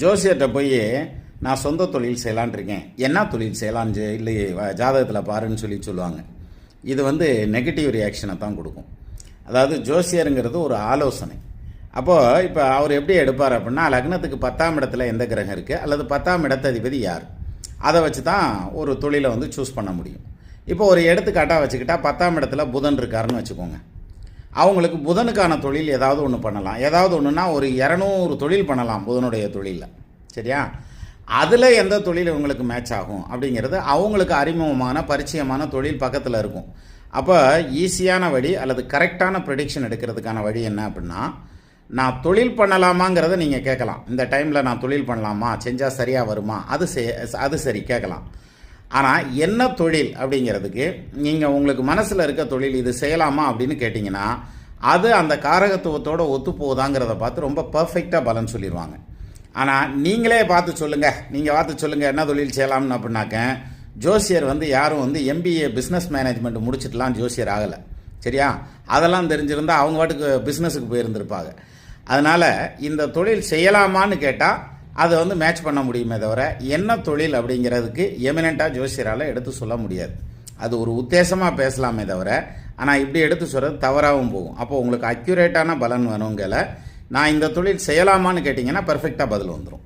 ஜோசியர்கிட்ட போய் நான் சொந்த தொழில் செய்யலான் இருக்கேன் என்ன தொழில் செய்யலான்னு இல்லை ஜாதகத்தில் பாருன்னு சொல்லி சொல்லுவாங்க. இது வந்து நெகட்டிவ் ரியாக்ஷனை தான் கொடுக்கும். அதாவது ஜோசியருங்கிறது ஒரு ஆலோசனை. அப்போது இப்போ அவர் எப்படி எடுப்பார் அப்படின்னா லக்னத்துக்கு பத்தாம் இடத்துல எந்த கிரகம் இருக்குது அல்லது பத்தாம் இடத்ததிபதி யார்? அதை வச்சு தான் ஒரு தொழிலை வந்து சூஸ் பண்ண முடியும். இப்போ ஒரு எடுத்துக்காட்டாக வச்சுக்கிட்டால் பத்தாம் இடத்துல புதன் இருக்காருன்னு வச்சுக்கோங்க. அவங்களுக்கு புதனுக்கான தொழில் ஏதாவது ஒன்று பண்ணலாம். ஏதாவது ஒன்றுனா ஒரு இரநூறு தொழில் பண்ணலாம் புதனுடைய தொழிலில். சரியா? அதில் எந்த தொழில் இவங்களுக்கு மேட்ச் ஆகும் அப்படிங்கிறது அவங்களுக்கு அறிமுகமான பரிச்சயமான தொழில் பக்கத்தில் இருக்கும். அப்போ ஈஸியான வழி அல்லது கரெக்டான ப்ரெடிக்ஷன் எடுக்கிறதுக்கான வழி என்ன அப்படின்னா நான் தொழில் பண்ணலாமாங்கிறத நீங்கள் கேட்கலாம். இந்த டைமில் நான் தொழில் பண்ணலாமா? செஞ்சால் சரியாக வருமா? அது அது சரி கேட்கலாம். ஆனால் என்ன தொழில் அப்படிங்கிறதுக்கு நீங்கள் உங்களுக்கு மனசில் இருக்க தொழில் இது செய்யலாமா அப்படின்னு கேட்டிங்கன்னா அது அந்த காரகத்துவத்தோடு ஒத்து போகுதாங்கிறத பார்த்து ரொம்ப பர்ஃபெக்டாக பலன் சொல்லிடுவாங்க ஆனால் நீங்களே பார்த்து சொல்லுங்கள் நீங்கள் பார்த்து சொல்லுங்கள் என்ன தொழில் செய்யலாம்னு அப்படின்னாக்க ஜோசியர் வந்து யாரும் வந்து எம்பிஏ பிஸ்னஸ் மேனேஜ்மெண்ட் முடிச்சிட்டுலாம் ஜோசியர் ஆகலை. சரியா? அதெல்லாம் தெரிஞ்சிருந்தால் அவங்க பாட்டுக்கு பிஸ்னஸுக்கு போயிருந்திருப்பாங்க. அதனால் இந்த தொழில் செய்யலாமான்னு கேட்டால் அதை வந்து மேட்ச் பண்ண முடியுமே தவிர என்ன தொழில் அப்படிங்கிறதுக்கு எமினண்ட்டாக ஜோசியரால் எடுத்து சொல்ல முடியாது. அது ஒரு உத்தேசமாக பேசலாமே தவிர ஆனால் இப்படி எடுத்து சொல்கிறது தவறாகவும் போகும். அப்போ உங்களுக்கு அக்யூரேட்டான பலன் வேணுங்கிற நான் இந்த தொழில் செய்யலாமான்னு கேட்டிங்கன்னா பர்ஃபெக்டாக பதில் வந்துடும்